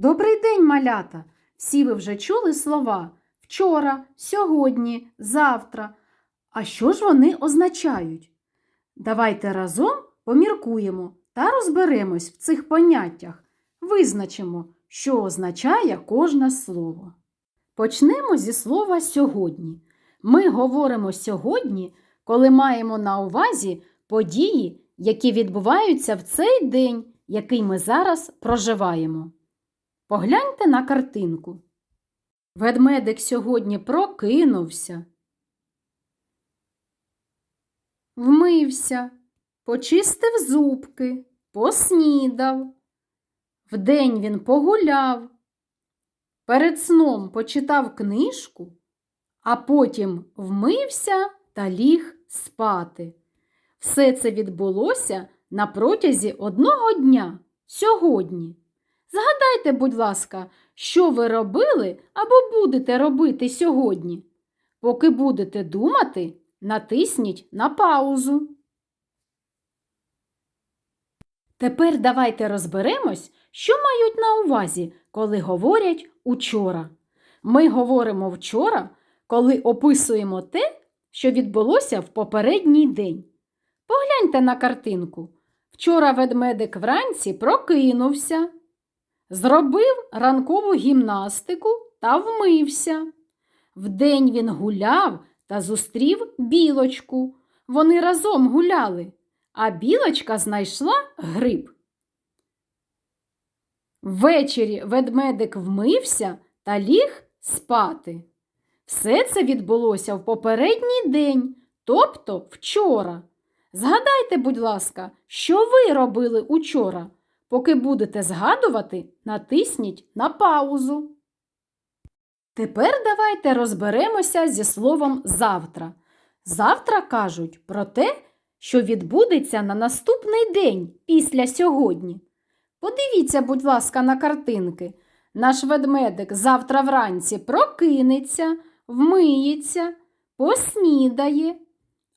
Добрий день, малята! Всі ви вже чули слова вчора, сьогодні, завтра. А що ж вони означають? Давайте разом поміркуємо та розберемось в цих поняттях, визначимо, що означає кожне слово. Почнемо зі слова сьогодні. Ми говоримо сьогодні, коли маємо на увазі події, які відбуваються в цей день, який ми зараз проживаємо. Погляньте на картинку. Ведмедик сьогодні прокинувся, вмився, почистив зубки, поснідав. Вдень він погуляв, перед сном почитав книжку, а потім вмився та ліг спати. Все це відбулося на протязі одного дня сьогодні. Згадайте, будь ласка, що ви робили або будете робити сьогодні. Поки будете думати, натисніть на паузу. Тепер давайте розберемось, що мають на увазі, коли говорять учора. Ми говоримо вчора, коли описуємо те, що відбулося в попередній день. Погляньте на картинку. Вчора ведмедик вранці прокинувся, зробив ранкову гімнастику та вмився. Вдень він гуляв та зустрів білочку. Вони разом гуляли, а білочка знайшла гриб. Ввечері ведмедик вмився та ліг спати. Все це відбулося в попередній день, тобто вчора. Згадайте, будь ласка, що ви робили учора? Поки будете згадувати, натисніть на паузу. Тепер давайте розберемося зі словом завтра. Завтра кажуть про те, що відбудеться на наступний день після сьогодні. Подивіться, будь ласка, на картинки. Наш ведмедик завтра вранці прокинеться, вмиється, поснідає,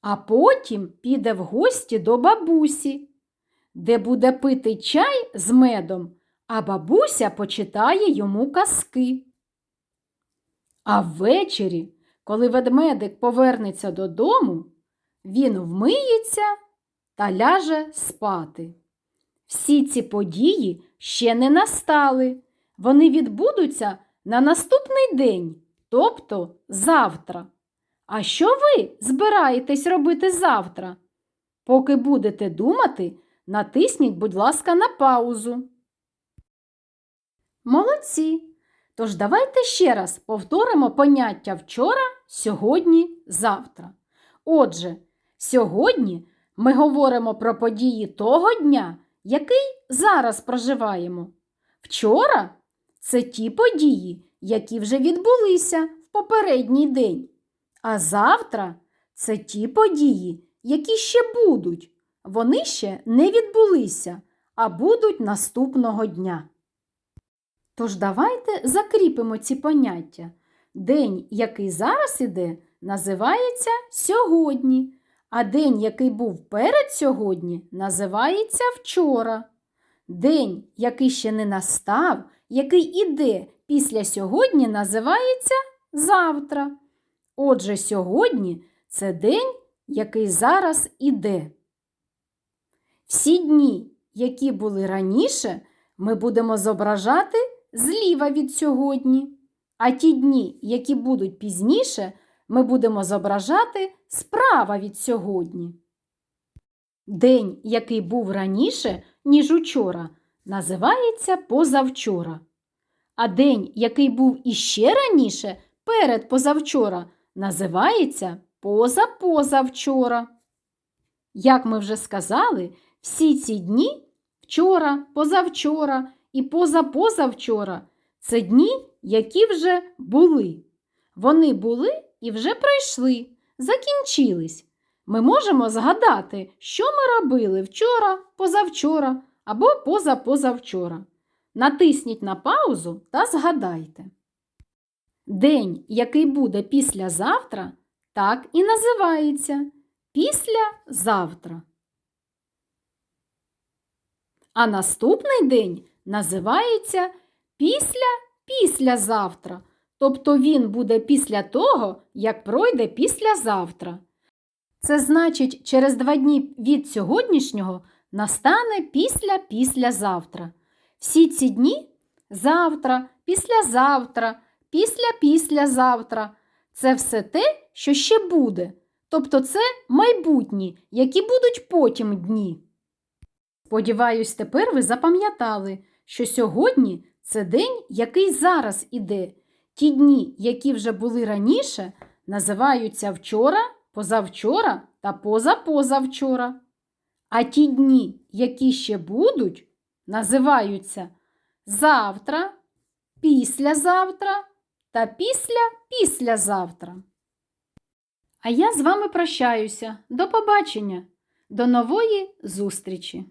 а потім піде в гості до бабусі, де буде пити чай з медом, а бабуся почитає йому казки. А ввечері, коли ведмедик повернеться додому, він вмиється та ляже спати. Всі ці події ще не настали. Вони відбудуться на наступний день, тобто завтра. А що ви збираєтесь робити завтра? Поки будете думати, натисніть, будь ласка, на паузу. Молодці! Тож давайте ще раз повторимо поняття вчора, сьогодні, завтра. Отже, сьогодні ми говоримо про події того дня, який зараз проживаємо. Вчора це ті події, які вже відбулися в попередній день. А завтра це ті події, які ще будуть. Вони ще не відбулися, а будуть наступного дня. Тож давайте закріпимо ці поняття. День, який зараз іде, називається сьогодні, а день, який був перед сьогодні, називається вчора. День, який ще не настав, який іде після сьогодні, називається завтра. Отже, сьогодні це день, який зараз іде. Всі дні, які були раніше, ми будемо зображати зліва від сьогодні, а ті дні, які будуть пізніше, ми будемо зображати справа від сьогодні. День, який був раніше, ніж учора, називається позавчора. А день, який був іще раніше, перед позавчора, називається позапозавчора. Як ми вже сказали, всі ці дні вчора, позавчора і позапозавчора це дні, які вже були. Вони були і вже пройшли, закінчились. Ми можемо згадати, що ми робили вчора, позавчора або позапозавчора. Натисніть на паузу та згадайте. День, який буде післязавтра, так і називається післязавтра. А наступний день називається після післязавтра. Тобто він буде після того, як пройде післязавтра. Це значить, через два дні від сьогоднішнього настане після післязавтра. Всі ці дні завтра, післязавтра, після післязавтра це все те, що ще буде. Тобто це майбутні, які будуть потім дні. Сподіваюсь, тепер ви запам'ятали, що сьогодні це день, який зараз іде. Ті дні, які вже були раніше, називаються вчора, позавчора та позапозавчора. А ті дні, які ще будуть, називаються завтра, післязавтра та після післязавтра. А я з вами прощаюся. До побачення, до нової зустрічі!